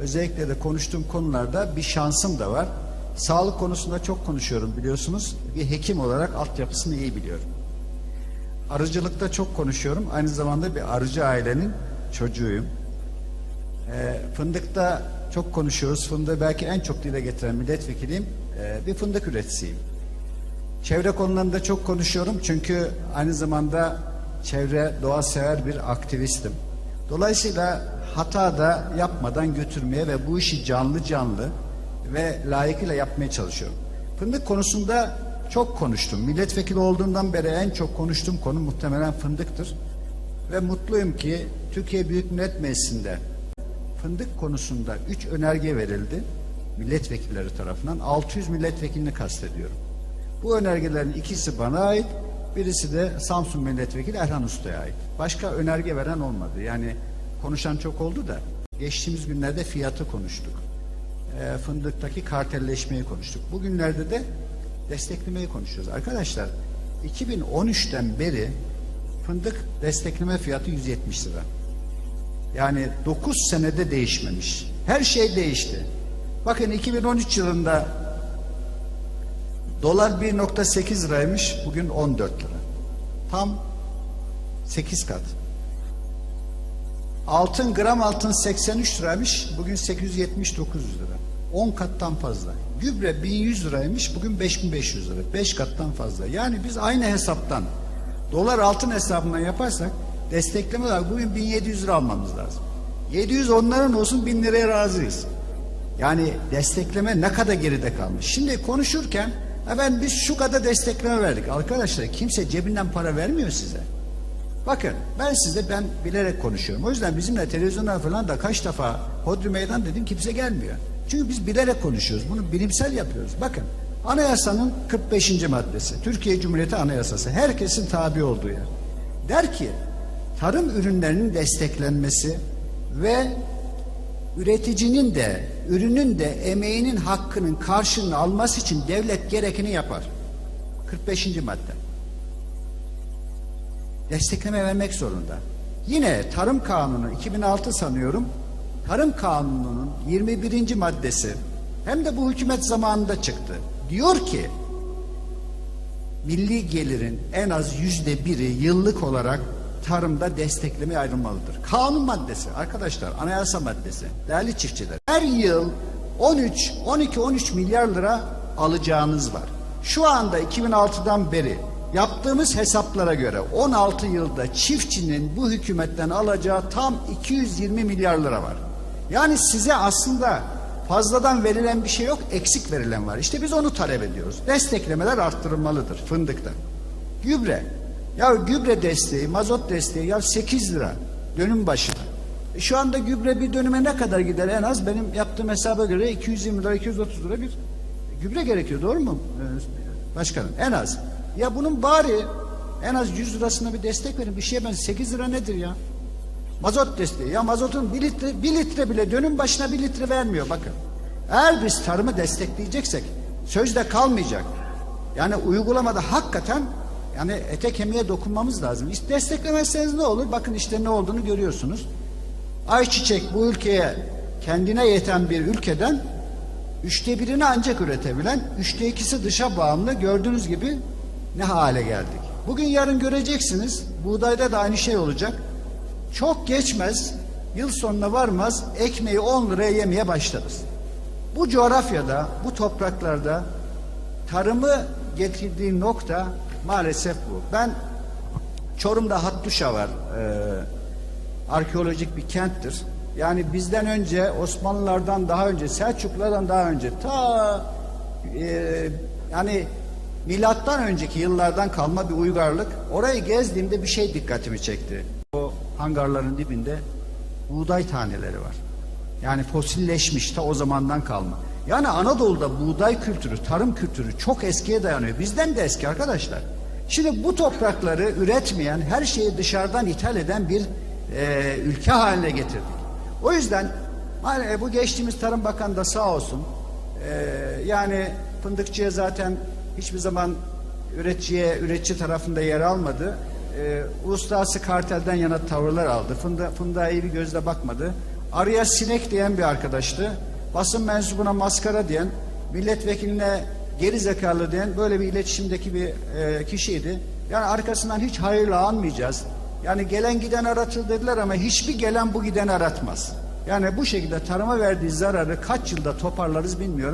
özellikle de konuştuğum konularda bir şansım da var. Sağlık konusunda çok konuşuyorum biliyorsunuz. Bir hekim olarak altyapısını iyi biliyorum. Arıcılıkta çok konuşuyorum. Aynı zamanda bir arıcı ailenin çocuğuyum. Ee, fındıkta çok konuşuyoruz. Fındığı belki en çok dile getiren milletvekiliyim. Ee, bir fındık üreticisiyim. Çevre konularında çok konuşuyorum çünkü aynı zamanda çevre doğa sever bir aktivistim. Dolayısıyla hata da yapmadan götürmeye ve bu işi canlı canlı ve layıkıyla yapmaya çalışıyorum. Fındık konusunda çok konuştum. Milletvekili olduğumdan beri en çok konuştuğum konu muhtemelen fındıktır. Ve mutluyum ki Türkiye Büyük Millet Meclisi'nde fındık konusunda üç önerge verildi milletvekilleri tarafından. 600 milletvekilini kastediyorum. Bu önergelerin ikisi bana ait, birisi de Samsun Milletvekili Erhan Usta'ya ait. Başka önerge veren olmadı. Yani konuşan çok oldu da geçtiğimiz günlerde fiyatı konuştuk. E, fındıktaki kartelleşmeyi konuştuk. Bugünlerde de desteklemeyi konuşuyoruz. Arkadaşlar 2013'ten beri fındık destekleme fiyatı 170 lira. Yani 9 senede değişmemiş. Her şey değişti. Bakın 2013 yılında dolar 1.8 liraymış, bugün 14 lira. Tam 8 kat. Altın gram altın 83 liraymış, bugün 879 lira. 10 kattan fazla. Gübre 1100 liraymış, bugün 5500 lira. 5 kattan fazla. Yani biz aynı hesaptan dolar altın hesabından yaparsak destekleme olarak bugün 1700 lira almamız lazım. 700 onların olsun 1000 liraya razıyız. Yani destekleme ne kadar geride kalmış. Şimdi konuşurken ben biz şu kadar destekleme verdik. Arkadaşlar kimse cebinden para vermiyor size. Bakın ben size ben bilerek konuşuyorum. O yüzden bizimle televizyonlar falan da kaç defa hodri meydan dedim kimse gelmiyor. Çünkü biz bilerek konuşuyoruz. Bunu bilimsel yapıyoruz. Bakın anayasanın 45. maddesi. Türkiye Cumhuriyeti Anayasası. Herkesin tabi olduğu yer. Der ki tarım ürünlerinin desteklenmesi ve üreticinin de ürünün de emeğinin hakkının karşılığını alması için devlet gerekeni yapar. 45. madde. Destekleme vermek zorunda. Yine Tarım Kanunu 2006 sanıyorum. Tarım Kanunu'nun 21. maddesi hem de bu hükümet zamanında çıktı. Diyor ki milli gelirin en az yüzde biri yıllık olarak tarımda desteklemeye ayrılmalıdır. Kanun maddesi arkadaşlar anayasa maddesi değerli çiftçiler. Her yıl 13, 12, 13 milyar lira alacağınız var. Şu anda 2006'dan beri yaptığımız hesaplara göre 16 yılda çiftçinin bu hükümetten alacağı tam 220 milyar lira var. Yani size aslında fazladan verilen bir şey yok, eksik verilen var. İşte biz onu talep ediyoruz. Desteklemeler arttırılmalıdır fındıkta. Gübre. Ya gübre desteği, mazot desteği ya 8 lira dönüm başına. E şu anda gübre bir dönüme ne kadar gider en az? Benim yaptığım hesaba göre 220 lira, 230 lira bir gübre gerekiyor. Doğru mu? Başkanım en az. Ya bunun bari en az 100 lirasına bir destek verin. Bir şeye ben 8 lira nedir ya? Mazot desteği. Ya mazotun bir litre, bir litre bile dönüm başına bir litre vermiyor bakın. Eğer biz tarımı destekleyeceksek sözde kalmayacak. Yani uygulamada hakikaten yani ete kemiğe dokunmamız lazım. Desteklemezseniz ne olur? Bakın işte ne olduğunu görüyorsunuz. Ayçiçek bu ülkeye kendine yeten bir ülkeden üçte birini ancak üretebilen, üçte ikisi dışa bağımlı gördüğünüz gibi ne hale geldik. Bugün yarın göreceksiniz buğdayda da aynı şey olacak. Çok geçmez, yıl sonuna varmaz ekmeği 10 liraya yemeye başlarız. Bu coğrafyada, bu topraklarda tarımı getirdiği nokta maalesef bu. Ben Çorum'da Hattuşa var. Ee, arkeolojik bir kenttir. Yani bizden önce Osmanlılardan daha önce Selçuklulardan daha önce ta e, yani milattan önceki yıllardan kalma bir uygarlık. Orayı gezdiğimde bir şey dikkatimi çekti. O hangarların dibinde buğday taneleri var. Yani fosilleşmiş ta o zamandan kalma. Yani Anadolu'da buğday kültürü, tarım kültürü çok eskiye dayanıyor. Bizden de eski arkadaşlar. Şimdi bu toprakları üretmeyen, her şeyi dışarıdan ithal eden bir e, ülke haline getirdik. O yüzden hani bu geçtiğimiz Tarım Bakanı da sağ olsun e, yani fındıkçıya zaten hiçbir zaman üreticiye, üretici tarafında yer almadı. E, uluslararası kartelden yana tavırlar aldı. Fındığa, fındığa iyi bir gözle bakmadı. araya sinek diyen bir arkadaştı. Basın mensubuna maskara diyen, milletvekiline geri zekalı diyen böyle bir iletişimdeki bir e, kişiydi. Yani arkasından hiç hayırla anmayacağız. Yani gelen giden aratır dediler ama hiçbir gelen bu giden aratmaz. Yani bu şekilde tarıma verdiği zararı kaç yılda toparlarız bilmiyorum.